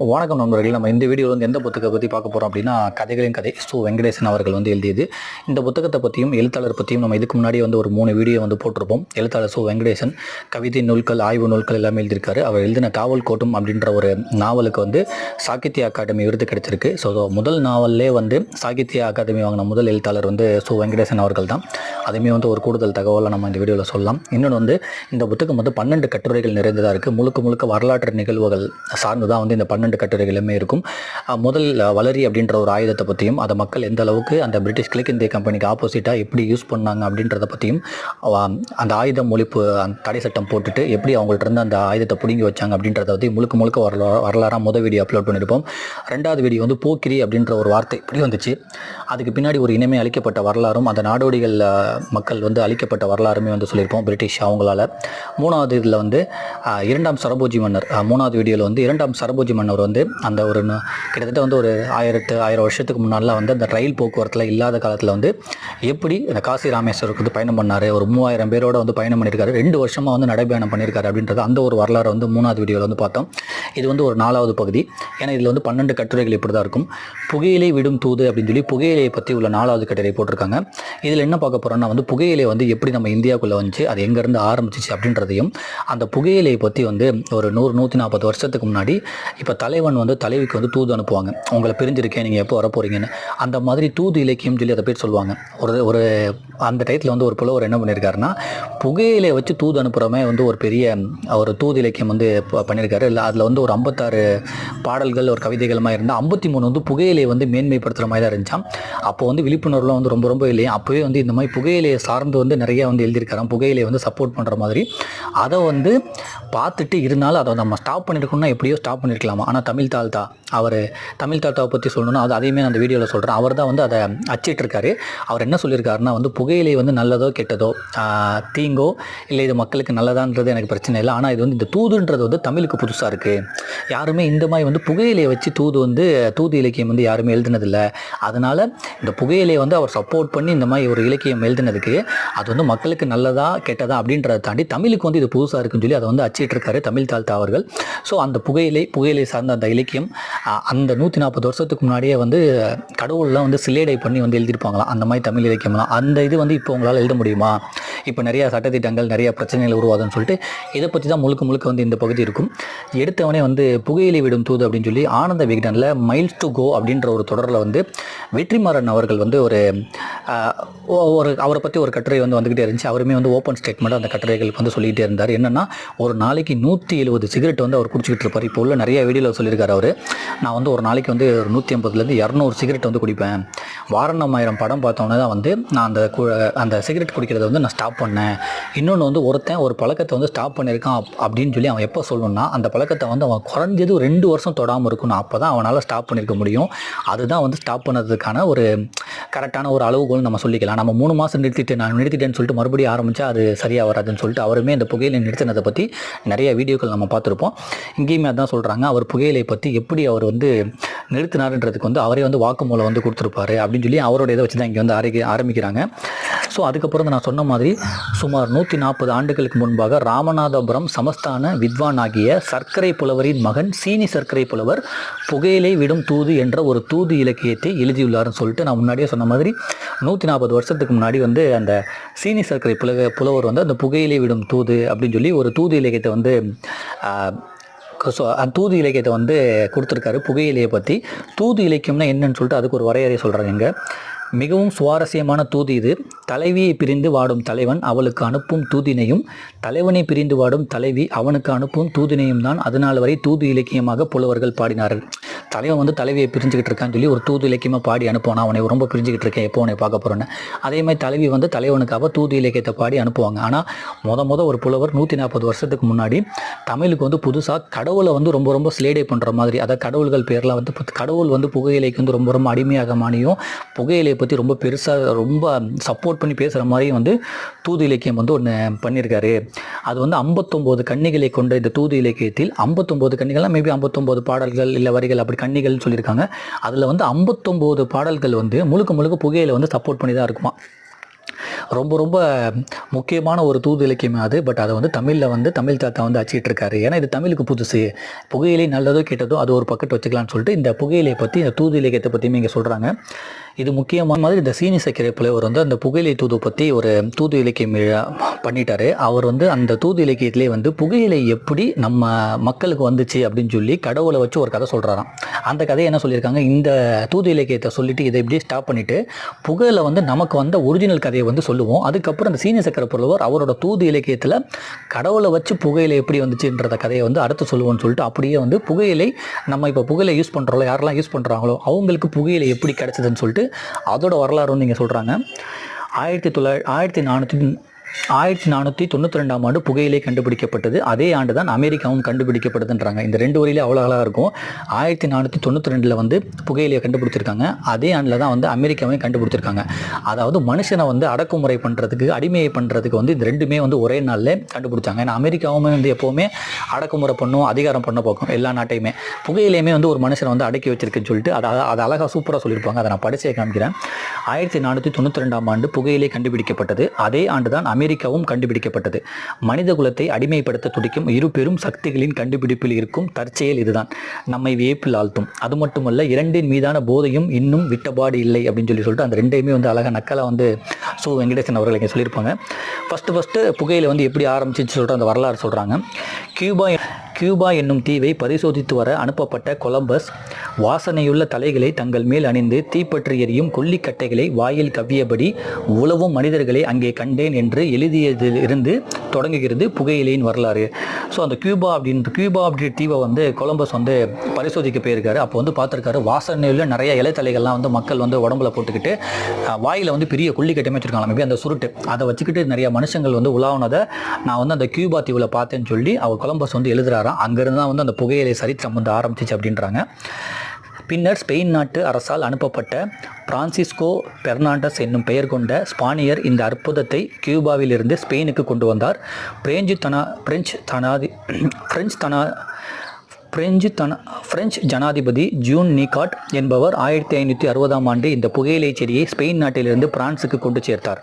வணக்கம் நண்பர்கள். நம்ம இந்த வீடியோவில் வந்து எந்த புத்தகத்தை பற்றி பார்க்க போகிறோம் அப்படின்னா கதைகளின் கதை. சு வெங்கடேசன் அவர்கள் வந்து எழுதியது. இந்த புத்தகத்தை பற்றியும் எழுத்தாளர் பற்றியும் நம்ம இதுக்கு முன்னாடி வந்து ஒரு மூணு வீடியோ வந்து போட்டிருப்போம். எழுத்தாளர் சு வெங்கடேசன் கவிதை நூல்கள் ஆய்வு நூல்கள் எல்லாமே எழுதியிருக்காரு. அவர் எழுதின காவல் கோட்டம் அப்படின்ற ஒரு நாவலுக்கு வந்து சாகித்ய அகாடமி விருது கிடைச்சிருக்கு. ஸோ முதல் நாவல்லே வந்து சாகித்ய அகாதமி வாங்கின முதல் எழுத்தாளர் வந்து சு வெங்கடேசன் அவர்கள் தான். அதுமே வந்து ஒரு கூடுதல் தகவலை நம்ம இந்த வீடியோவில் சொல்லலாம். இன்னொன்று வந்து இந்த புத்தகம் வந்து பன்னெண்டு கட்டுரைகள் நிறைந்ததாக இருக்குது முழுக்க முழுக்க வரலாற்று நிகழ்வுகள் சார்ந்து தான் வந்து இந்த பன்னெண்டு கட்டுரைகளுமே இருக்கும். முதல் வளரி அப்படின்ற ஒரு ஆயுதத்தை பற்றியும் அதை மக்கள் எந்த அளவுக்கு அந்த பிரிட்டிஷ் கிழக்கு இந்திய கம்பெனிக்கு ஆப்போசிட்டாக எப்படி யூஸ் பண்ணாங்க அப்படின்றத பற்றியும் அந்த ஆயுதம் ஒழிப்பு அந்த தடை சட்டம் போட்டுட்டு எப்படி அவங்கள்ட்ட இருந்து அந்த ஆயுதத்தை பிடுங்கி வச்சாங்க அப்படின்றத பற்றி முழுக்க முழுக்க வரலா வரலாறாக முதல் வீடியோ அப்லோட் பண்ணியிருப்போம் ரெண்டாவது வீடியோ வந்து போக்கிரி அப்படின்ற ஒரு வார்த்தை இப்படி வந்துச்சு. அதுக்கு பின்னாடி ஒரு இனமே அழிக்கப்பட்ட வரலாறும் அந்த நாடோடிகள் மக்கள் வந்து அழிக்கப்பட்ட வரலாறுமே வந்து சொல்லியிருப்போம் பிரிட்டிஷ் அவங்களால. மூணாவது இதில் வந்து இரண்டாம் சரபோஜி மன்னர் மூணாவது வீடியோவில் வந்து இரண்டாம் சரபோஜி மன்னர் அவர் வந்து அந்த ஒரு கிட்டத்தட்ட வந்து ஒரு ஆயிரத்து ஆயிரம் வருஷத்துக்கு முன்னாடிலாம் வந்து அந்த ரயில் போக்குவரத்தில் இல்லாத காலத்தில் வந்து எப்படி இந்த காசி ராமேஸ்வருக்கு வந்து பயணம் பண்ணார்? ஒரு மூவாயிரம் பேரோட வந்து பயணம் பண்ணியிருக்காரு ரெண்டு வருஷமாக வந்து நடைபயணம் பண்ணியிருக்காரு அப்படின்றது அந்த ஒரு வரலாறு வந்து மூணாவது வீடியோவில் வந்து பார்த்தோம். இது வந்து ஒரு நாலாவது பகுதி. ஏன்னா இதில் வந்து பன்னெண்டு கட்டுரைகள் இப்படி தான் இருக்கும். புகையிலை விடும் தூது அப்படின்னு சொல்லி புகையிலையை பற்றி உள்ள நாலாவது கட்டுரை போட்டிருக்காங்க. இதில் என்ன பார்க்க போகிறோம்னா வந்து புகையிலை வந்து எப்படி நம்ம இந்தியாவுக்குள்ளே வந்துச்சு அது எங்கேருந்து ஆரம்பிச்சிச்சு அப்படின்றதையும் அந்த புகையிலையை பற்றி வந்து ஒரு நூறு நூற்றி நாற்பது வருஷத்துக்கு முன்னாடி இப்போ தலைவன் வந்து தலைவிக்கு வந்து தூது அனுப்புவாங்க. உங்களை பிரிஞ்சிருக்கேன் நீங்கள் எப்போ வர போகிறீங்கன்னு அந்த மாதிரி தூது இலக்கியம் சொல்லி அதை பேர் சொல்லுவாங்க. ஒரு ஒரு அந்த டயத்தில் வந்து ஒரு புலவர் என்ன பண்ணியிருக்காருன்னா புகையிலையை வச்சு தூது அனுப்புகிறமே வந்து ஒரு பெரிய ஒரு தூது இலக்கியம் வந்து பண்ணியிருக்காரு இல்லை அதில் வந்து ஒரு ஐம்பத்தாறு பாடல்கள் ஒரு கவிதைகளுமா இருந்தால் ஐம்பத்தி மூணு வந்து புகையிலையை வந்து மேன்மைப்படுத்துகிற மாதிரி தான் இருந்துச்சான் அப்போ வந்து விழிப்புணர்வுலாம் வந்து ரொம்ப ரொம்ப இல்லையா. அப்போவே வந்து இந்த மாதிரி புகையிலையை சார்ந்து வந்து நிறைய வந்து எழுதியிருக்காராம். புகையிலையை வந்து சப்போர்ட் பண்ணுற மாதிரி. அதை வந்து பார்த்துட்டு இருந்தாலும் அதை நம்ம ஸ்டாப் பண்ணியிருக்கோம்னா எப்படியோ ஸ்டாப் பண்ணியிருக்கலாமா ஆனால் தமிழ் தாழ்த்தா அவர் தமிழ் தாத்தாவை பற்றி சொல்லணும்னா அது அதையுமே நான் அந்த வீடியோவில் சொல்கிறேன் அவர் தான் வந்து அதை அச்சிட்ருக்காரு அவர் என்ன சொல்லியிருக்காருன்னா வந்து புகையிலை வந்து நல்லதோ கெட்டதோ தீங்கோ இல்லை இது மக்களுக்கு நல்லதான்றது எனக்கு பிரச்சனை இல்லை. ஆனால் இது வந்து இந்த தூதுன்றது வந்து தமிழுக்கு புதுசாக இருக்குது யாருமே இந்த மாதிரி வந்து புகையிலையை வச்சு தூது வந்து தூது இலக்கியம் வந்து யாருமே எழுதினதில்லை. அதனால் இந்த புகையிலையை வந்து அவர் சப்போர்ட் பண்ணி இந்த மாதிரி ஒரு இலக்கியம் எழுதினதுக்கு அது வந்து மக்களுக்கு நல்லதா கெட்டதா அப்படின்றத தாண்டி தமிழுக்கு வந்து இது புதுசாக இருக்குன்னு சொல்லி அதை வந்து அச்சு இருக்காரு தமிழ் தாழ்த்தா அவர்கள். ஸோ அந்த புகையிலை புகையிலை சார்ந்த அந்த இலக்கியம் அந்த நூற்றி நாற்பது வருஷத்துக்கு முன்னாடியே வந்து கடவுள்லாம் வந்து சிலேடை பண்ணி வந்து எழுதியிருப்பாங்களாம் அந்த மாதிரி தமிழ் இலக்கியம்லாம். அந்த இது வந்து இப்போ உங்களால் எழுத முடியுமா? இப்போ நிறைய சட்டத்திட்டங்கள் நிறைய பிரச்சனைகள் உருவாதுன்னு சொல்லிட்டு இதை பற்றி தான் முழுக்க முழுக்க வந்து இந்த பகுதி இருக்கும். எடுத்தவனே வந்து புகையிலை விடும் தூது அப்படின்னு சொல்லி ஆனந்த விகடனில் மைல்ஸ் டு கோ அப்படின்ற ஒரு தொடரில் வந்து வெற்றிமாறன் அவர்கள் வந்து ஒரு ஒரு அவரை பற்றி ஒரு கட்டுரை வந்து வந்துக்கிட்டே இருந்துச்சு. அவருமே வந்து ஓப்பன் ஸ்டேட்மெண்ட் அந்த கட்டுரைகளுக்கு வந்து சொல்லிக்கிட்டே இருந்தார். என்னென்னா ஒரு நாளைக்கு நூற்றி எழுபது சிகரெட் வந்து அவர் குடிச்சிக்கிட்டு இருப்பார். இப்போ உள்ள நிறைய வீடியோவில் சொல்லியிருக்காரு அவர். நான் வந்து ஒரு நாளைக்கு வந்து ஒரு நூற்றி ஐம்பதுலேருந்து இரநூறு சிகரெட் வந்து குடிப்பேன். வாரணம் ஆயிரம் படம் பார்த்தோன்னே தான் வந்து நான் அந்த அந்த சிகரெட் குடிக்கிறத வந்து நான் ஸ்டாப் பண்ணேன். இன்னொன்று வந்து ஒருத்தன் ஒரு பழக்கத்தை வந்து ஸ்டாப் பண்ணியிருக்கான் அப்- அப்படின்னு சொல்லி அவன் எப்போ சொல்லணும்னா அந்த பழக்கத்தை வந்து அவன் குறைஞ்சது ரெண்டு வருஷம் தொடாமல் இருக்கணும். அப்போ தான் அவனால் ஸ்டாப் பண்ணியிருக்க முடியும். அதுதான் வந்து ஸ்டாப் பண்ணதுக்கான ஒரு கரெக்டான ஒரு அளவுகோல் நம்ம சொல்லிக்கலாம். நம்ம மூணு மாதம் நிறுத்திட்டு நான் நிறுத்திட்டேன்னு சொல்லிட்டு மறுபடியும் ஆரம்பித்தா அது சரியாக வராதுன்னு சொல்லிட்டு அவருமே இந்த புகையிலை நிறுத்தினதை பற்றி நிறைய வீடியோக்கள் நம்ம பார்த்துருப்போம். இங்கேயுமே அதான் சொல்கிறாங்க அவர் புகையிலை பற்றி எப்படி அவர் வந்து நிறுத்தினாருன்றதுக்கு வந்து அவரே வந்து வாக்குமூலம் வந்து கொடுத்துருப்பாரு அப்படின்னு சொல்லி அவரோட இதை வச்சு தான் இங்கே வந்து ஆரம்பி ஆரம்பிக்கிறாங்க. ஸோ அதுக்கப்புறம் நான் சொன்ன மாதிரி சுமார் நூற்றி நாற்பது ஆண்டுகளுக்கு முன்பாக ராமநாதபுரம் சமஸ்தான வித்வான் ஆகிய சர்க்கரை புலவரின் மகன் சீனி சர்க்கரை புலவர் புகையிலை விடும் தூது என்ற ஒரு தூது இலக்கியத்தை எழுதியுள்ளார்னு சொல்லிட்டு நான் முன்னாடியே சொன்ன மாதிரி நூற்றி நாற்பது வருஷத்துக்கு முன்னாடி வந்து அந்த சீனி சர்க்கரை புலவ புலவர் வந்து அந்த புகையிலை விடும் தூது அப்படின்னு சொல்லி ஒரு தூது இலக்கியத்தை வந்து ஸோ அந்த தூது இலக்கியத்தை வந்து கொடுத்துருக்காரு. புகையிலையை பற்றி தூது இலக்கியம்னா என்னன்னு சொல்லிட்டு அதுக்கு ஒரு வரையறை சொல்கிறாங்க இங்க. மிகவும் சுவாரஸ்யமான தூது இது. தலைவியை பிரிந்து வாடும் தலைவன் அவளுக்கு அனுப்பும் தூதினையும் தலைவனை பிரிந்து வாடும் தலைவி அவனுக்கு அனுப்பும் தூதினையும் தான் அதனால் வரை தூது இலக்கியமாக புலவர்கள் பாடினார்கள். தலைவன் வந்து தலைவியை பிரிஞ்சுக்கிட்டு இருக்கான்னு சொல்லி ஒரு தூது இலக்கியமாக பாடி அனுப்புவான். அவனை ரொம்ப பிரிஞ்சுக்கிட்டு இருக்கேன் எப்போ உன்னை பார்க்க போகிறேன்னு அதே மாதிரி தலைவி வந்து தலைவனுக்காக தூது இலக்கியத்தை பாடி அனுப்புவாங்க. ஆனால் முத முத ஒரு புலவர் நூற்றி நாற்பது வருஷத்துக்கு முன்னாடி தமிழுக்கு வந்து புதுசாக கடவுளை வந்து ரொம்ப ரொம்ப ஸ்லேடே பண்ணுற மாதிரி அதாவது கடவுள்கள் பேரில் வந்து கடவுள் வந்து புகையிலைக்கு வந்து ரொம்ப ரொம்ப அடிமையாக மானியும் புகையிலை புகையிலையை பற்றி ரொம்ப பெருசாக ரொம்ப சப்போர்ட் பண்ணி பேசுகிற மாதிரியும் வந்து தூது இலக்கியம் வந்து ஒன்று பண்ணியிருக்காரு அது வந்து ஐம்பத்தொம்போது கன்னிகளை கொண்ட இந்த தூது இலக்கியத்தில் ஐம்பத்தொம்போது கன்னிகள்லாம் மேபி ஐம்பத்தொம்போது பாடல்கள் இல்லை வரிகள் அப்படி கன்னிகள்னு சொல்லியிருக்காங்க. அதில் வந்து ஐம்பத்தொம்போது பாடல்கள் வந்து முழுக்க முழுக்க புகையில் வந்து சப்போர்ட் பண்ணி தான் இருக்குமா. ரொம்ப ரொம்ப முக்கியமான ஒரு தூது இலக்கியம் அது. பட் அதை வந்து தமிழில் வந்து தமிழ் தாத்தா வந்து அச்சிட்டு இருக்காரு. ஏன்னா இது தமிழுக்கு புதுசு. புகையிலை நல்லதோ கெட்டதோ அது ஒரு பக்கெட் வச்சுக்கலாம்னு சொல்லிட்டு இந்த புகையிலையை பற்றி இந்த தூது இலக்கியத்தை பற்றியுமே இங்கே சொல்கிறாங்க இது முக்கியமான மாதிரி இந்த சீனி சக்கரை புலவர் வந்து அந்த புகையிலை தூது பற்றி ஒரு தூது இலக்கியம் பண்ணிட்டாரு. அவர் வந்து அந்த தூது இலக்கியத்திலே வந்து புகையிலை எப்படி நம்ம மக்களுக்கு வந்துச்சு அப்படின்னு சொல்லி கடவுளை வச்சு ஒரு கதை சொல்கிறாராம் அந்த கதையை என்ன சொல்லியிருக்காங்க? இந்த தூது இலக்கியத்தை சொல்லிட்டு இதை இப்படி ஸ்டாப் பண்ணிட்டு புகையில வந்து நமக்கு வந்த ஒரிஜினல் கதையை வந்து சொல்லுவோம். அதுக்கப்புறம் அந்த சீனி சக்கரை புலவர் அவரோட தூது இலக்கியத்தில் கடவுளை வச்சு புகையிலை எப்படி வந்துச்சுன்றத கதையை வந்து அடுத்து சொல்லுவோம்னு சொல்லிட்டு அப்படியே வந்து புகையிலை நம்ம இப்போ புகையிலை யூஸ் பண்ணுறோம் யாரெல்லாம் யூஸ் பண்ணுறாங்களோ அவங்களுக்கு புகையிலை எப்படி கிடச்சிதுன்னு சொல்லிட்டு அதோட வரலாறு வந்து இங்கே சொல்கிறாங்க ஆயிரத்தி தொள்ளாயிரத்தி ஆயிரத்தி நானூற்றி ஆயிரத்தி நானூற்றி தொண்ணூற்றி ரெண்டாம் ஆண்டு புகையிலை கண்டுபிடிக்கப்பட்டது. அதே ஆண்டு தான் அமெரிக்காவும் கண்டுபிடிக்கப்படுதுன்றாங்க. இந்த ரெண்டு வரையிலே அவ்வளோ அழகாக இருக்கும். ஆயிரத்தி நானூற்றி தொண்ணூற்றி ரெண்டில் வந்து புகையிலையை கண்டுபிடிச்சிருக்காங்க. அதே ஆண்டில் தான் வந்து அமெரிக்காவையும் கண்டுபிடிச்சிருக்காங்க. அதாவது மனுஷனை வந்து அடக்குமுறை பண்ணுறதுக்கு அடிமையை பண்ணுறதுக்கு வந்து இந்த ரெண்டுமே வந்து ஒரே நாளில் கண்டுபிடிச்சாங்க. ஏன்னா அமெரிக்காவுமே வந்து எப்போவுமே அடக்குமுறை பண்ணும் அதிகாரம் பண்ண போக்கும் எல்லா நாட்டையுமே. புகையிலையுமே வந்து ஒரு மனுஷனை வந்து அடக்கி வச்சிருக்குன்னு சொல்லிட்டு அதை அதை அழகாக சூப்பராக சொல்லியிருப்பாங்க. அதை நான் படிச்சே காமிக்கிறேன். ஆயிரத்தி நானூற்றி தொண்ணூற்றி ரெண்டாம் ஆண்டு புகையிலை கண்டுபிடிக்கப்பட்டது. அதே ஆண்டு தான் அமெரிக்காவும் கண்டுபிடிக்கப்பட்டது. மனித குலத்தை அடிமைப்படுத்த துடிக்கும் இரு பெரும் சக்திகளின் கண்டுபிடிப்பில் இருக்கும் தற்செயல் இதுதான். நம்மை வியப்பில் ஆழ்த்தும். அது மட்டுமல்ல இரண்டின் மீதான போதையும் இன்னும் விட்டபாடு இல்லை அப்படின்னு சொல்லி சொல்லிட்டு அந்த ரெண்டையுமே வந்து அழகாக நக்கலாக வந்து சு வெங்கடேசன் அவர்கள் இங்கே சொல்லியிருப்பாங்க. ஃபஸ்ட்டு ஃபஸ்ட்டு புகையில் வந்து எப்படி ஆரம்பிச்சிச்சு சொல்லிட்டு அந்த வரலாறு சொல்கிறாங்க கியூபா கியூபா என்னும் தீவை பரிசோதித்து வர அனுப்பப்பட்ட கொலம்பஸ் வாசனையுள்ள தலைகளை தங்கள் மேல் அணிந்து தீப்பற்றி எரியும் கொல்லிக்கட்டைகளை வாயில் கவ்வியபடி உழவும் மனிதர்களை அங்கே கண்டேன் என்று எழுதியதில் இருந்து தொடங்குகிறது புகையிலையின் வரலாறு. ஸோ அந்த கியூபா அப்படின்ற கியூபா அப்படின்ற தீவை வந்து கொலம்பஸ் வந்து பரிசோதிக்க போயிருக்காரு. அப்போ வந்து பார்த்துருக்காரு வாசனையுள்ள நிறைய இலைத்தலைகள்லாம் வந்து மக்கள் வந்து உடம்புல போட்டுக்கிட்டு வாயில் வந்து பெரிய கொல்லிக்கட்டையுமே வச்சுருக்காங்க மேபி அந்த சுருட்டு. அதை வச்சுக்கிட்டு நிறைய மனுஷங்கள் வந்து உலாவுனதை நான் வந்து அந்த கியூபா தீவில் பார்த்தேன்னு சொல்லி அவர் கொலம்பஸ் வந்து வரான் அங்கேருந்து தான் வந்து அந்த புகையிலை சரித்திரம் வந்து ஆரம்பிச்சிச்சு அப்படின்றாங்க. பின்னர் ஸ்பெயின் நாட்டு அரசால் அனுப்பப்பட்ட பிரான்சிஸ்கோ பெர்னாண்டஸ் என்னும் பெயர் கொண்ட ஸ்பானியர் இந்த அற்புதத்தை கியூபாவிலிருந்து ஸ்பெயினுக்கு கொண்டு வந்தார். பிரெஞ்சு தனா பிரெஞ்சு தனாதி பிரெஞ்சு தனா பிரெஞ்சு தன பிரெஞ்சு ஜனாதிபதி ஜூன் நிகாட் என்பவர் ஆயிரத்தி ஐநூற்றி அறுபதாம் ஆண்டு இந்த புகையிலை செடியை ஸ்பெயின் நாட்டிலிருந்து பிரான்சுக்கு கொண்டு சேர்த்தார்.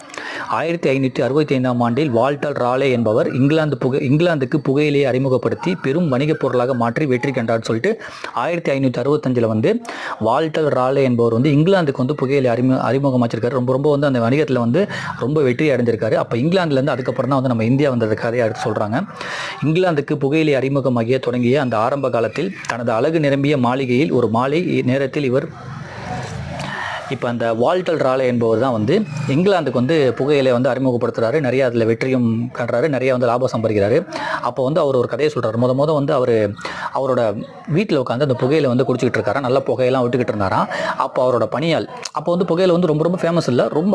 ஆயிரத்தி ஐநூற்றி அறுபத்தி ஐந்தாம் ஆண்டில் வால்டர் ராலே என்பவர் இங்கிலாந்து புகை இங்கிலாந்துக்கு புகையிலையை அறிமுகப்படுத்தி பெரும் வணிகப் பொருளாக மாற்றி வெற்றி கண்டார்னு சொல்லிட்டு ஆயிரத்தி ஐநூற்றி அறுபத்தஞ்சில் வந்து வால்டர் ராலே என்பவர் வந்து இங்கிலாந்துக்கு வந்து புகையிலை அறிமுக அறிமுகமாச்சிருக்காரு. ரொம்ப ரொம்ப வந்து அந்த வணிகத்தில் வந்து ரொம்ப வெற்றி அடைஞ்சிருக்காரு. அப்போ இங்கிலாந்துலேருந்து அதுக்கப்புறம் தான் வந்து நம்ம இந்தியா வந்தது கதையை எடுத்து சொல்கிறாங்க இங்கிலாந்துக்கு புகையிலை அறிமுகமாகிய தொடங்கிய அந்த ஆரம்ப காலத்தில் தனது அழகு நிரம்பிய மாளிகையில் ஒரு மாலை நேரத்தில் இவர் இப்போ அந்த வால்டல் ராலே என்பவர் தான் வந்து இங்கிலாந்துக்கு வந்து புகையிலை வந்து அறிமுகப்படுத்துறாரு. நிறைய அதில் வெற்றியும் காட்டுறாரு நிறைய வந்து லாபம் சம்பாதிக்கிறாரு. அப்போ வந்து அவர் ஒரு கதையை சொல்கிறார் முத முத வந்து அவர் அவரோட வீட்டில் உட்காந்து அந்த புகையில வந்து குடிச்சிக்கிட்டு இருக்காரா? நல்ல புகையெல்லாம் விட்டுக்கிட்டு இருந்தாராம் அப்போ அவரோட பணியால். அப்போ வந்து புகையில வந்து ரொம்ப ரொம்ப ஃபேமஸ் இல்லை. ரொம்ப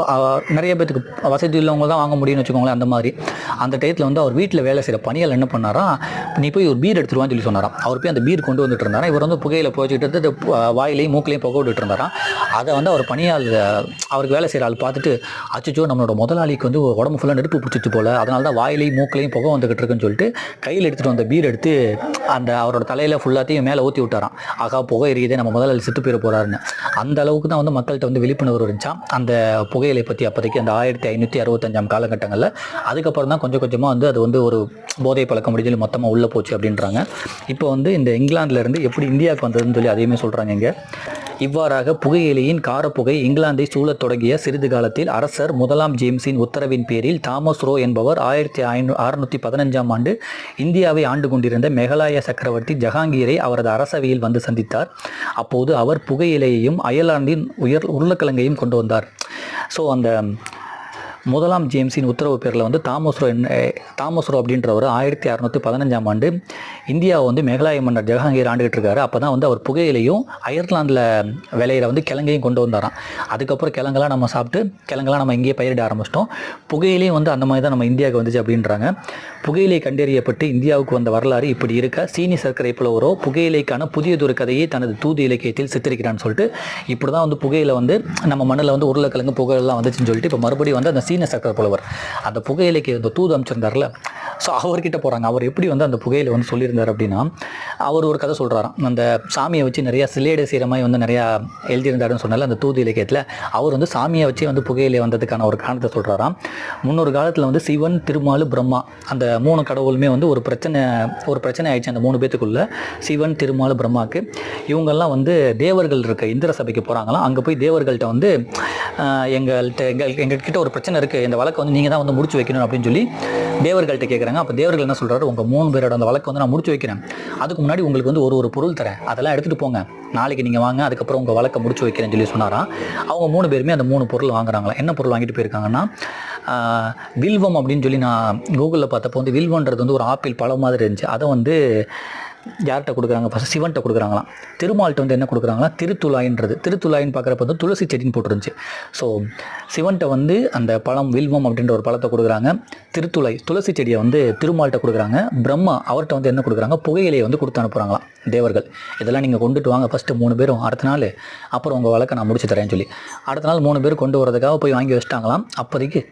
நிறைய பேத்துக்கு வசதி உள்ளவங்க தான் வாங்க முடியும்னு வச்சுக்கோங்களேன் அந்த மாதிரி. அந்த டயத்தில் வந்து அவர் வீட்டில் வேலை செய்கிற பணியால் என்ன பண்ணாரா? நீ போய் ஒரு பீர் எடுத்துருவான்னு சொல்லி சொன்னாராம். அவர் போய் அந்த பீர் கொண்டு வந்துட்டு இருந்தாராம் இவர் வந்து புகையில போய்ச்சிக்கிட்டு வாயிலையும் மூக்கிலையும் புகை விட்டுட்டு இருந்தாராம் அதை வந்து அவர் பணியாள் அவருக்கு வேலை செய்கிற ஆள் பார்த்துட்டு அச்சோ நம்மளோட முதலாளிக்கு வந்து உடம்பு ஃபுல்லாக நெருப்பு பிடிச்சிச்சு போல அதனால தான் வாயிலையும் மூக்கிலையும் புகை வந்துகிட்டு இருக்குன்னு சொல்லிட்டு கையில் எடுத்துகிட்டு வந்த பீர் எடுத்து அந்த அவரோட தலையில் ஃபுல்லாத்தையும் மேலே ஊற்றி விட்டாராம். ஆகா புகை எரியுது நம்ம முதலாளி செத்து போயிட போகிறாருன்னு அந்த அளவுக்கு தான் வந்து மக்கள்கிட்ட வந்து விழிப்புணர்வு இருந்துச்சான் அந்த புகையிலை பற்றி அப்போதைக்கு அந்த ஆயிரத்தி ஐநூற்றி அறுபத்தஞ்சாம் காலகட்டங்களில் அதுக்கப்புறம் தான் கொஞ்சம் கொஞ்சமாக வந்து அது வந்து ஒரு போதை பழக்கம் முடிஞ்சு மொத்தமாக உள்ளே போச்சு அப்படின்றாங்க. இப்போ வந்து இந்த இங்கிலாந்துலேருந்து எப்படி இந்தியாவுக்கு வந்ததுன்னு சொல்லி அதையுமே சொல்கிறாங்க இங்கே. இவ்வாறாக புகையிலையின் காரப்புகை இங்கிலாந்தை சூழத் தொடங்கிய சிறிது காலத்தில் அரசர் முதலாம் ஜேம்ஸின் உத்தரவின் பேரில் தாமஸ் ரோ என்பவர் ஆயிரத்தி ஐநூ அறுநூற்றி பதினஞ்சாம் ஆண்டு இந்தியாவை ஆண்டு கொண்டிருந்த மெகலாய சக்கரவர்த்தி ஜஹாங்கீரை அவரது அரசவையில் வந்து சந்தித்தார். அப்போது அவர் புகையிலையையும் அயர்லாந்தின் உயர் உருளைக்கிழங்கையும் கொண்டு வந்தார். ஸோ அந்த முதலாம் ஜேம்ஸின் உத்தரவு பேரில் வந்து தாமஸ்ரோ என்ன தாமஸ்ரோ அப்படின்றவர் ஆயிரத்தி அறநூற்றி பதினஞ்சாம் ஆண்டு இந்தியாவை வந்து மேகலாய மன்னர் ஜஹாங்கீர் ஆண்டுகிட்டு இருக்காரு அப்போ தான் வந்து அவர் புகையிலையும் அயர்லாந்தில் விளையிற வந்து கிழங்கையும் கொண்டு வந்தாராம். அதுக்கப்புறம் கிழங்கெல்லாம் நம்ம சாப்பிட்டு கிழங்கெல்லாம் நம்ம இங்கேயே பயிரிட ஆரம்பிச்சிட்டோம். புகையிலையும் வந்து அந்த மாதிரி தான் நம்ம இந்தியாவுக்கு வந்துச்சு அப்படின்றாங்க. புகையிலை கண்டறியப்பட்டு இந்தியாவுக்கு வந்த வரலாறு இப்படி இருக்க சீனி சர்க்கரை புலவரோ புகையிலைக்கான புதியதொரு கதையை தனது தூது இலக்கியத்தில் சித்தரிக்கிறான்னு சொல்லிட்டு இப்படி தான் வந்து புகையில வந்து நம்ம மண்ணில் வந்து உருளைக்கிழங்கு புகையெல்லாம் வந்துச்சுன்னு சொல்லிட்டு இப்போ மறுபடியும் வந்து அந்த சீனி சீன சக்கர புலவர். அந்த புகையிலைக்கு இந்த தூது அமைச்சிருந்தார்ல. ஸோ அவர்கிட்ட போகிறாங்க அவர் எப்படி வந்து அந்த புகையில வந்து சொல்லியிருந்தார் அப்படின்னா அவர் ஒரு கதை சொல்கிறாராம் அந்த சாமியை வச்சு நிறையா சிலேடு செய்கிற மாதிரி வந்து நிறையா எழுதியிருந்தாருன்னு சொன்னால அந்த தூது இலக்கியத்தில் அவர் வந்து சாமியை வச்சு வந்து புகையிலே வந்ததுக்கான ஒரு காரணத்தை சொல்கிறாராம் முன்னொரு காலத்தில் வந்து சிவன் திருமாலு பிரம்மா அந்த மூணு கடவுளுமே வந்து ஒரு பிரச்சனை ஒரு பிரச்சனை ஆயிடுச்சு அந்த மூணு பேத்துக்குள்ள. சிவன் திருமாலு பிரம்மாக்கு. இவங்கெல்லாம் வந்து தேவர்கள் இருக்க இந்திர சபைக்கு போகிறாங்களாம் அங்கே போய் தேவர்கள்ட்ட வந்து எங்கள்கிட்ட எங்கள் எங்ககிட்ட ஒரு பிரச்சனை இருக்குது இந்த வழக்கு வந்து நீங்கள் தான் வந்து முடிச்சு வைக்கணும் அப்படின்னு சொல்லி தேவர்கள்ட்ட கேட்குறாங்க அப்போ தேவர்கள் என்ன சொல்கிறாரு உங்கள் மூணு பேரோட அந்த வழக்கு வந்து நான் முடிச்சு வைக்கிறேன். அதுக்கு முன்னாடி உங்களுக்கு வந்து ஒரு ஒரு பொருள் தரேன். அதெல்லாம் எடுத்துகிட்டு போங்க. நாளைக்கு நீங்கள் வாங்க அதுக்கப்புறம் உங்கள் வழக்கை முடிச்சு வைக்கிறேன்னு சொல்லி சொன்னாராம். அவங்க மூணு பேருமே அந்த மூணு பொருள் வாங்குறாங்களா என்ன பொருள் வாங்கிட்டு போயிருக்காங்கன்னா வில்வம் அப்படின்னு சொல்லி நான் கூகுளில் பார்த்தப்போ வந்து வில்வன்றது வந்து ஒரு ஆப்பிள் பழம் மாதிரி இருந்துச்சு. அதை வந்து யார்கிட்ட கொடுக்குறாங்க? ஃபஸ்ட் சிவன்கிட்ட கொடுக்குறாங்களாம். திருமால்கிட்ட வந்து என்ன கொடுக்குறாங்களா திருத்துலாயின்றது. திருத்துலாயின்னு பார்க்குறப்ப வந்து துளசி செடின்னு போட்டுருந்துச்சு. ஸோ சிவன்கிட்ட வந்து அந்த பழம் வில்வம் அப்படின்ற ஒரு பழத்தை கொடுக்குறாங்க. திருத்துளை துளசி செடியை வந்து திருமால்கிட்ட கொடுக்குறாங்க. பிரம்மா அவர்கிட்ட வந்து என்ன கொடுக்குறாங்க? புகையிலையை வந்து கொடுத்து அனுப்புகிறாங்களாம் தேவர்கள். இதெல்லாம் நீங்கள் கொண்டுட்டு வாங்க. ஃபஸ்ட்டு மூணு பேரும் அடுத்த நாள் அப்புறம் உங்கள் வழக்கை நான் முடிச்சு தரேன்னு சொல்லி. அடுத்த நாள் மூணு பேர் கொண்டு வரதுக்காக போய் வாங்கி வச்சிட்டாங்களாம். அப்போதைக்கு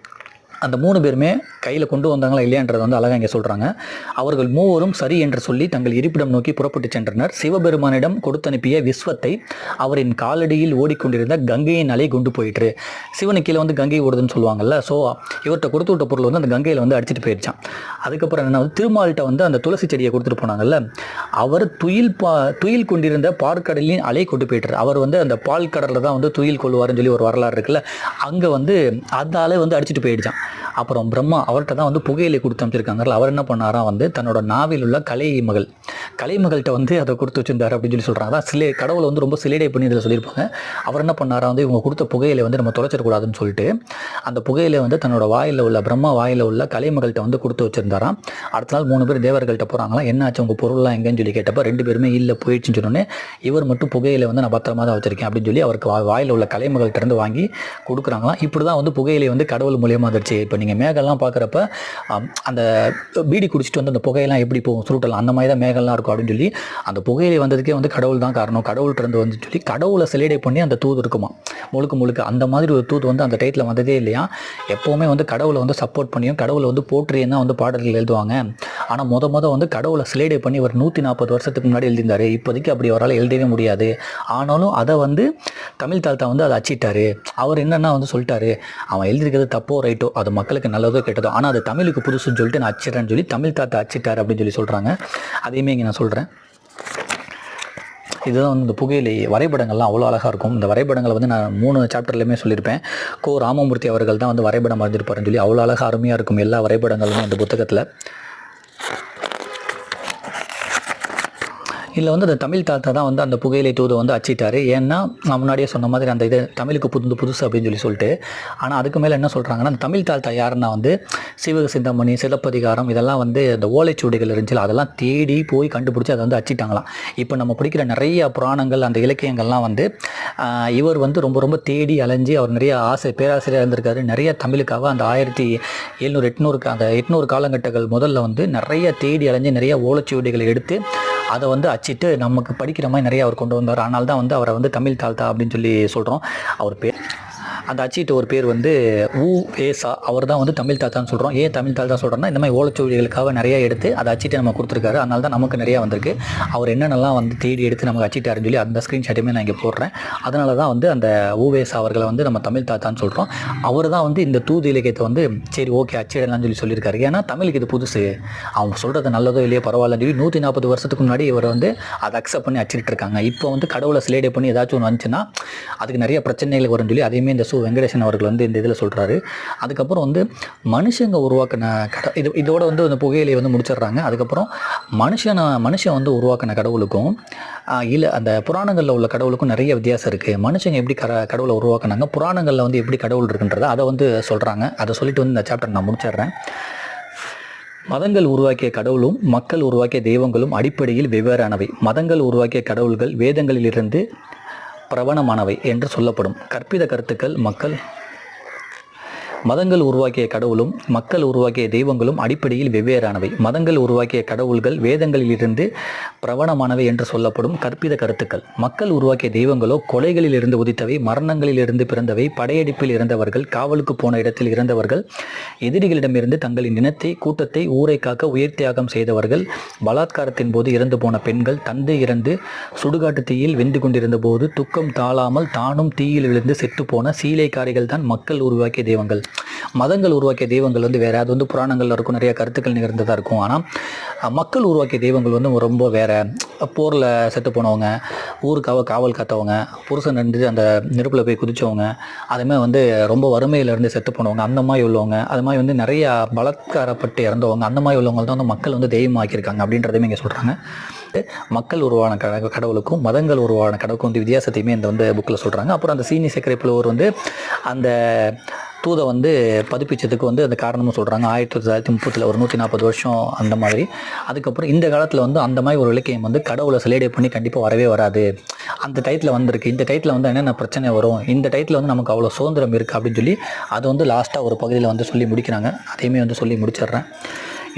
அந்த மூணு பேருமே கையில் கொண்டு வந்தாங்களா இல்லையான்றதை வந்து அழகாக இங்கே சொல்கிறாங்க அவர்கள் மூவரும் சரி என்று சொல்லி தங்கள் இருப்பிடம் நோக்கி புறப்பட்டு சென்றனர். சிவபெருமானிடம் கொடுத்தனுப்பிய விஸ்வத்தை அவரின் காலடியில் ஓடிக்கொண்டிருந்த கங்கையின் அலை கொண்டு போயிட்டு சிவனு கீழே வந்து கங்கை ஓடுதுன்னு சொல்லுவாங்கல்ல ஸோ இவர்கிட்ட கொடுத்து விட்ட பொருள் வந்து அந்த கங்கையில் வந்து அடிச்சிட்டு போயிடுச்சான் அதுக்கப்புறம் என்ன வந்து திருமால்கிட்ட வந்து அந்த துளசி செடியை கொடுத்துட்டு போனாங்கல்ல அவர் துயில் பா துயில் கொண்டிருந்த பார்க்கடலின் அலை கொண்டு போயிட்டார். அவர் வந்து அந்த பால் கடலில் தான் வந்து துயில் கொள்வார்னு சொல்லி ஒரு வரலாறு இருக்குல்ல அங்கே வந்து அந்த அலை வந்து அடிச்சிட்டு போயிடுச்சான் அப்புறம் பிரம்மா அவர்கிட்ட தான் வந்து புகையிலை கொடுத்து அமைச்சிருக்காங்கல்ல அவர் என்ன பண்ணாராம் வந்து தன்னோட நாவில் உள்ள கலை மகள் கலைமகள்கிட்ட வந்து அதை கொடுத்து வச்சிருந்தாரு அப்படின்னு சொல்லி சொல்கிறாங்க அதான் சிலை கடவுளை வந்து ரொம்ப சிலைடை பண்ணி இதில் சொல்லியிருப்பாங்க. அவர் என்ன பண்ணாரா வந்து இவங்க கொடுத்த புகையிலை வந்து நம்ம தொலைச்சிடக்கூடாதுன்னு சொல்லிட்டு அந்த புகையிலை வந்து தன்னோட வாயில் உள்ள பிரம்மா வாயில் உள்ள கலைமகள்கிட்ட வந்து கொடுத்து வச்சிருந்தாராம். அடுத்த நாள் மூணு பேர் தேவர்கள்ட்ட போகிறாங்களாம் என்னாச்சு? உங்கள் பொருள்லாம் எங்கேன்னு சொல்லி கேட்டப்போ ரெண்டு பேருமே இல்லை போயிடுச்சுன்னு சொன்னோன்னே இவர் மட்டும் புகையிலை வந்து நான் பத்திரமா தான் வச்சிருக்கேன் அப்படின்னு சொல்லி அவருக்கு வா- வாயில் உள்ள கலைமகள்கிட்ட இருந்து வாங்கி கொடுக்குறாங்களாம். இப்படி தான் வந்து புகையிலை வந்து கடவுள் மூலியமாக வந்துருச்சு. இப்போ நீங்கள் மேகம்லாம் பார்க்குறப்ப அந்த பீடி குடிச்சிட்டு வந்து அந்த புகையெல்லாம் எப்படி போகும் சுருட்டலாம் அந்த மாதிரி தான் மேகம்லாம் இருக்கும் அப்படின்னு சொல்லி அந்த புகையிலை வந்ததுக்கே வந்து கடவுள் தான் காரணம். கடவுள்கிட்ட இருந்து வந்து சொல்லி கடவுளை சிலைடை பண்ணி அந்த தூது இருக்குமா முழுக்க முழுக்க. அந்த மாதிரி ஒரு தூது வந்து அந்த டைட்டில் வந்ததே இல்லையா? எப்போவுமே வந்து கடவுளை வந்து சப்போர்ட் பண்ணியும் கடவுளை வந்து போற்றியும் தான் வந்து பாடல்கள் எழுதுவாங்க. ஆனால் மொத மொதல் வந்து கடவுளை சிலைடை பண்ணி ஒரு நூற்றி நாற்பது வருஷத்துக்கு முன்னாடி எழுதியிருந்தார். இப்போதைக்கு அப்படி அவரால் எழுதவே முடியாது. ஆனாலும் அதை வந்து தமிழ் தாத்தா வந்து அதை அச்சிட்டாரு. அவர் என்னென்னா வந்து சொல்லிட்டாரு அவன் எழுதியிருக்கிறது தப்போ ரைட்டோ அது மக்களுக்கு நல்லதோ கெட்டதோ. ஆனால் அது தமிழுக்கு புதுசுன்னு சொல்லிட்டு நான் அச்சிட்டேன்னு சொல்லி தமிழ் தாத்தா அச்சிட்டார் அப்படின்னு சொல்லி சொல்கிறாங்க அதையுமே இங்கே நான் சொல்கிறேன் இதுதான் வந்து இந்த புகையிலை வரைபடங்கள்லாம் அவ்வளோ அழகாக இருக்கும். இந்த வரைபடங்களை வந்து நான் மூணு சாப்டர்லையுமே சொல்லியிருப்பேன். கோ ராமமூர்த்தி அவர்கள் தான் வந்து வரைபடம் வரைஞ்சிருப்பாருன்னு சொல்லி அவ்வளோ அழகாக அருமையாக இருக்கும் எல்லா வரைபடங்களுமே அந்த புத்தகத்தில். இதில் வந்து அந்த தமிழ் தாத்தா தான் வந்து அந்த புகையிலை தூதை வந்து அச்சிட்டாரு. ஏன்னா நான் முன்னாடியே சொன்ன மாதிரி அந்த இது தமிழுக்கு புது புதுசு அப்படின்னு சொல்லி சொல்லிட்டு ஆனால் அதுக்கு மேலே என்ன சொல்கிறாங்கன்னா அந்த தமிழ் தாத்தா யாருன்னா வந்து சிவக சிந்தாமணி சிலப்பதிகாரம் இதெல்லாம் வந்து அந்த ஓலைச்சுவடிகள் இருந்துச்சு அதெல்லாம் தேடி போய் கண்டுபிடிச்சி அதை வந்து அச்சிட்டாங்களாம். இப்போ நம்ம பிடிக்கிற நிறைய புராணங்கள் அந்த இலக்கியங்கள்லாம் வந்து இவர் வந்து ரொம்ப ரொம்ப தேடி அலைஞ்சி அவர் நிறைய ஆசை பேராசிரியர் இருந்திருக்காரு. நிறைய தமிழுக்காக அந்த ஆயிரத்தி எழுநூறு எட்நூறுக்கு அந்த எட்நூறு காலகட்டங்கள் முதல்ல வந்து நிறைய தேடி அலைஞ்சு நிறைய ஓலைச்சுவடிகளை எடுத்து அதை வந்து அச்சிட்டு நமக்கு படிக்கிற மாதிரி நிறைய அவர் கொண்டு வந்தார். ஆனால் தான் வந்து அவரை வந்து தமிழ் தாழ்த்தா அப்படின்னு சொல்லி சொல்கிறோம் அவர் பேர் அந்த அச்சிட்ட ஒரு பேர் வந்து ஊ ஏசா அவர் தான் வந்து தமிழ் தாத்தான்னு சொல்கிறோம் ஏன் தமிழ் தாத்தா சொல்கிறோன்னா இந்த மாதிரி ஓலச்சுவடிகளுக்காக நிறைய எடுத்து அதை அச்சிட்டு நம்ம கொடுத்துருக்காரு. அதனால தான் நமக்கு நிறையா வந்திருக்கு. அவர் என்னென்னலாம் வந்து தேடி எடுத்து நமக்கு அச்சிட்டாருன்னு சொல்லி அந்த ஸ்க்ரீன்ஷாட்டுமே நான் இங்கே போடுறேன். அதனால தான் வந்து அந்த ஊவேசா அவர்களை வந்து நம்ம தமிழ் தாத்தான்னு சொல்கிறோம் அவர் தான் வந்து இந்த தூது இலக்கியத்தை வந்து சரி ஓகே அச்சிடலாம்னு சொல்லி சொல்லியிருக்காரு. ஏன்னா தமிழுக்கு இது புதுசு. அவங்க சொல்கிறது நல்லதோ இல்லையோ பரவாயில்லன்னு சொல்லி நூற்றி நாற்பது வருஷத்துக்கு முன்னாடி இவர் வந்து அதை அக்செப்ட் பண்ணி அச்சிட்டு இருக்காங்க இப்போ வந்து கடவுளை சிலேடே பண்ணி ஏதாச்சும் ஒன்று வந்துச்சுன்னா அதுக்கு நிறைய பிரச்சனைகள் வரும்னு சொல்லி அதையுமே இந்த சு வெங்கடேசன் அவர்கள் வந்து இந்த இதில் சொல்கிறாரு அதுக்கப்புறம் வந்து மனுஷங்க உருவாக்கின கட இது இதோட வந்து அந்த புகையிலையை வந்து முடிச்சிடுறாங்க. அதுக்கப்புறம் மனுஷனை மனுஷன் வந்து உருவாக்கின கடவுளுக்கும் இல்லை அந்த புராணங்களில் உள்ள கடவுளுக்கும் நிறைய வித்தியாசம் இருக்குது மனுஷங்க எப்படி கட கடவுளை உருவாக்குனாங்க புராணங்களில் வந்து எப்படி கடவுள் இருக்குன்றதை அதை வந்து சொல்கிறாங்க அதை சொல்லிட்டு வந்து இந்த சாப்டர் நான் முடிச்சிடுறேன். மதங்கள் உருவாக்கிய கடவுளும் மக்கள் உருவாக்கிய தெய்வங்களும் அடிப்படையில் வெவ்வேறானவை. மதங்கள் உருவாக்கிய கடவுள்கள் வேதங்களிலிருந்து பிரவணமானவை என்று சொல்லப்படும். கற்பித கருத்துக்கள் மக்கள் மதங்கள் உருவாக்கிய கடவுளும் மக்கள் உருவாக்கிய தெய்வங்களும் அடிப்படையில் வெவ்வேறானவை. மதங்கள் உருவாக்கிய கடவுள்கள் வேதங்களிலிருந்து பிரபணமானவை என்று சொல்லப்படும் கற்பித கருத்துக்கள். மக்கள் உருவாக்கிய தெய்வங்களோ கொலைகளில் இருந்து உதித்தவை மரணங்களில் இருந்து பிறந்தவை படையெடுப்பில் இறந்தவர்கள் காவலுக்கு போன இடத்தில் இறந்தவர்கள் எதிரிகளிடமிருந்து தங்களின் இனத்தை கூட்டத்தை ஊரை காக்க உயிர் தியாகம் செய்தவர்கள் பலாத்காரத்தின் போது இறந்து போன பெண்கள் தந்தை இறந்து சுடுகாட்டு தீயில் வெந்து கொண்டிருந்த போது துக்கம் தாளாமல் தானும் தீயில் விழுந்து செத்து போன சீலைக்காரிகள் தான் மக்கள் உருவாக்கிய தெய்வங்கள். மதங்கள் உருவாக்கிய தெய்வங்கள் வந்து வேற அது வந்து புராணங்கள்ல இருக்கும் நிறைய கருத்துக்கள் நிகழ்ந்ததா இருக்கும். ஆனால் மக்கள் உருவாக்கிய தெய்வங்கள் வந்து ரொம்ப வேற போரில் செத்து போனவங்க ஊருக்காக காவல் காத்தவங்க புருஷன் இருந்து அந்த நெருப்பில் போய் குதிச்சவங்க அதுமாதிரி வந்து ரொம்ப வறுமையில இருந்து செத்து போனவங்க அந்த மாதிரி உள்ளவங்க அது மாதிரி வந்து நிறைய பலாத்காரப்பட்டு இறந்தவங்க அந்த மாதிரி உள்ளவங்க தான் வந்து மக்கள் வந்து தெய்வமாக்கியிருக்காங்க அப்படின்றதையும் இங்கே சொல்கிறாங்க மக்கள் உருவான கட கடவுளுக்கும் மதங்கள் உருவான கடவுளுக்கும் வந்து வித்தியாசத்தையுமே இந்த வந்து புக்கில் சொல்கிறாங்க அப்புறம் அந்த சீனி சக்கரை புலவர் வந்து அந்த தூதை வந்து பதிப்பிச்சதுக்கு வந்து அந்த காரணமும் சொல்கிறாங்க ஆயிரத்தி தொள்ளாயிரத்தி முப்பத்தில் ஒரு நூற்றி நாற்பது வருஷம் அந்த மாதிரி. அதுக்கப்புறம் இந்த காலத்தில் வந்து அந்த மாதிரி ஒரு இலக்கியம் வந்து கடவுளை சிலைடே பண்ணி கண்டிப்பாக வரவே வராது. அந்த டயத்தில் வந்திருக்கு. இந்த டயத்தில் வந்து என்னென்ன பிரச்சனை வரும்? இந்த டயத்தில் வந்து நமக்கு அவ்வளோ சுதந்திரம் இருக்குது அப்படின்னு சொல்லி அது வந்து லாஸ்ட்டாக ஒரு பகுதியில் வந்து சொல்லி முடிக்கிறாங்க. அதையுமே வந்து சொல்லி முடிச்சிடுறேன்.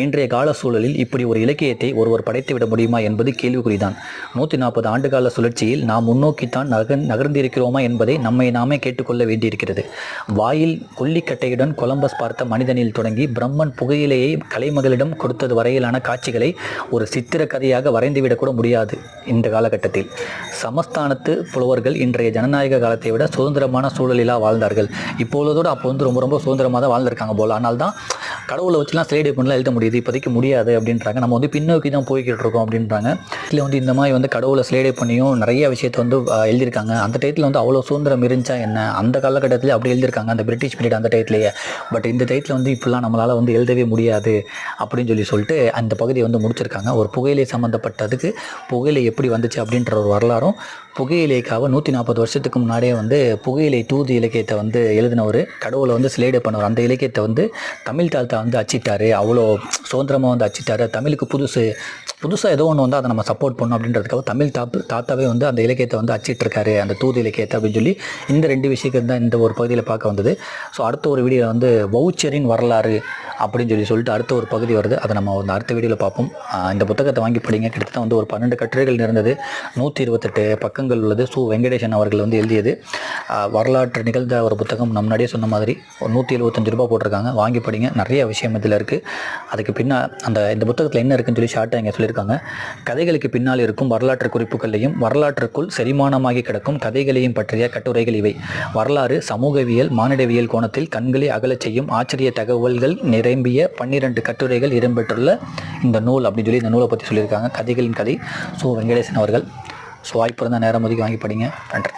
இன்றைய கால சூழலில் இப்படி ஒரு இலக்கியத்தை ஒருவர் படைத்து விட முடியுமா என்பது கேள்விக்குறிதான். நூற்றி நாற்பது ஆண்டுகால சுழற்சியில் நாம் முன்னோக்கித்தான் நகர் நகர்ந்திருக்கிறோமா என்பதை நம்மை நாமே கேட்டுக்கொள்ள வேண்டியிருக்கிறது. வாயில் கொல்லிக்கட்டையுடன் கொலம்பஸ் பார்த்த மனிதனில் தொடங்கி பிரம்மன் புகையிலையை கலைமகளிடம் கொடுத்தது வரையிலான காட்சிகளை ஒரு சித்திர கதையாக வரைந்துவிடக்கூட முடியாது இந்த காலகட்டத்தில். சமஸ்தானத்து புலவர்கள் இன்றைய ஜனநாயக காலத்தை விட சுதந்திரமான சூழலிலா வாழ்ந்தார்கள். இப்பொழுதோடு அப்போ வந்து ரொம்ப ரொம்ப சுதந்திரமாக தான் வாழ்ந்திருக்காங்க போல. ஆனால் தான் கடவுளை வச்சுலாம் ஸ்லைடு பண்ணலாம் எழுத முடியும் இப்போதைக்கு முடியாது அப்படின்றாங்க. நம்ம வந்து பின்னோக்கி தான் போய்கிட்டு இருக்கோம் அப்படின்றாங்க. இதில் வந்து இந்த மாதிரி வந்து கடவுளை ஸ்லேடே பண்ணியும் நிறைய விஷயத்தை வந்து எழுதியிருக்காங்க. அந்த டயத்தில் வந்து அவ்வளோ சுதந்திரம் இருந்துச்சா என்ன? அந்த காலகட்டத்தில் அப்படி எழுதியிருக்காங்க அந்த பிரிட்டிஷ் பீரியட் அந்த டயத்துலேயே. பட் இந்த டயத்தில் வந்து இப்படிலாம் நம்மளால் வந்து எழுதவே முடியாது அப்படின்னு சொல்லி சொல்லிட்டு அந்த பகுதியை வந்து முடிச்சிருக்காங்க. ஒரு புகையிலை சம்மந்தப்பட்டதுக்கு புகையிலை எப்படி வந்துச்சு அப்படின்ற ஒரு வரலாறும் புகையிலைக்காக நூற்றி நாற்பது வருஷத்துக்கு முன்னாடியே வந்து புகையிலை தூது இலக்கியத்தை வந்து எழுதினவர் கடவுளை வந்து சிலேடை பண்ணவர். அந்த இலக்கியத்தை வந்து தமிழ் தாழ்த்தா வந்து அச்சிட்டார். அவ்வளோ சுதந்திரமாக வந்து அச்சிட்டார். தமிழுக்கு புதுசு புதுசாக ஏதோ ஒன்று வந்து அதை நம்ம சப்போர்ட் பண்ணணும் அப்படின்றதுக்காக தமிழ் தாப்பு தாத்தாவே வந்து அந்த இலக்கியத்தை வந்து அச்சிட்ருக்காரு அந்த தூது இலக்கியத்தை அப்படின்னு சொல்லி இந்த ரெண்டு விஷயங்கள் தான் இந்த ஒரு பகுதியில் பார்க்க வந்தது. ஸோ அடுத்த ஒரு வீடியோவில் வந்து வவுச்சரின் வரலாறு அப்படின்னு சொல்லி சொல்லிட்டு அடுத்த ஒரு பகுதி வருது. அதை நம்ம வந்து அடுத்த வீடியோவில் பார்ப்போம். இந்த புத்தகத்தை வாங்கி படிங்க. கிட்டத்தட்ட வந்து ஒரு பன்னெண்டு கட்டுரைகள் இருந்தது நூற்றி இருபத்தெட்டு பக்கங்கள் உள்ளது. சு. வெங்கடேசன் அவர்கள் வந்து எழுதியது. வரலாற்று நிகழ்ந்த ஒரு புத்தகம். நம்ம முன்னாடியே சொன்ன மாதிரி ஒரு நூற்றி எழுபத்தஞ்சு ரூபா போட்டிருக்காங்க. வாங்கி படிங்க. நிறைய விஷயம் இதில் இருக்குது அதுக்கு பின்னா அந்த இந்த புத்தகத்தில் என்ன இருக்குன்னு சொல்லி ஷார்ட்டாக இங்கே சொல்லியிருக்காங்க. கதைகளுக்கு பின்னால் இருக்கும் வரலாற்று குறிப்புகளையும் வரலாற்றுக்குள் செரிமானமாகி கிடக்கும் கதைகளையும் பற்றிய கட்டுரைகள் இவை. வரலாறு சமூகவியல் மானிடவியல் கோணத்தில் கண்களை அகலச் செய்யும் ஆச்சரிய தகவல்கள் நிரம்பிய பன்னிரண்டு கட்டுரைகள் இடம்பெற்றுள்ள இந்த நூல் அப்படின்னு சொல்லி இந்த நூலை பற்றி சொல்லியிருக்காங்க. கதைகளின் கதை. சு. வெங்கடேசன் அவர்கள் ஸோ வாய்ப்பு இருந்தால் நேரம் ஒதுக்கி வாங்கி படிங்க. நன்றி.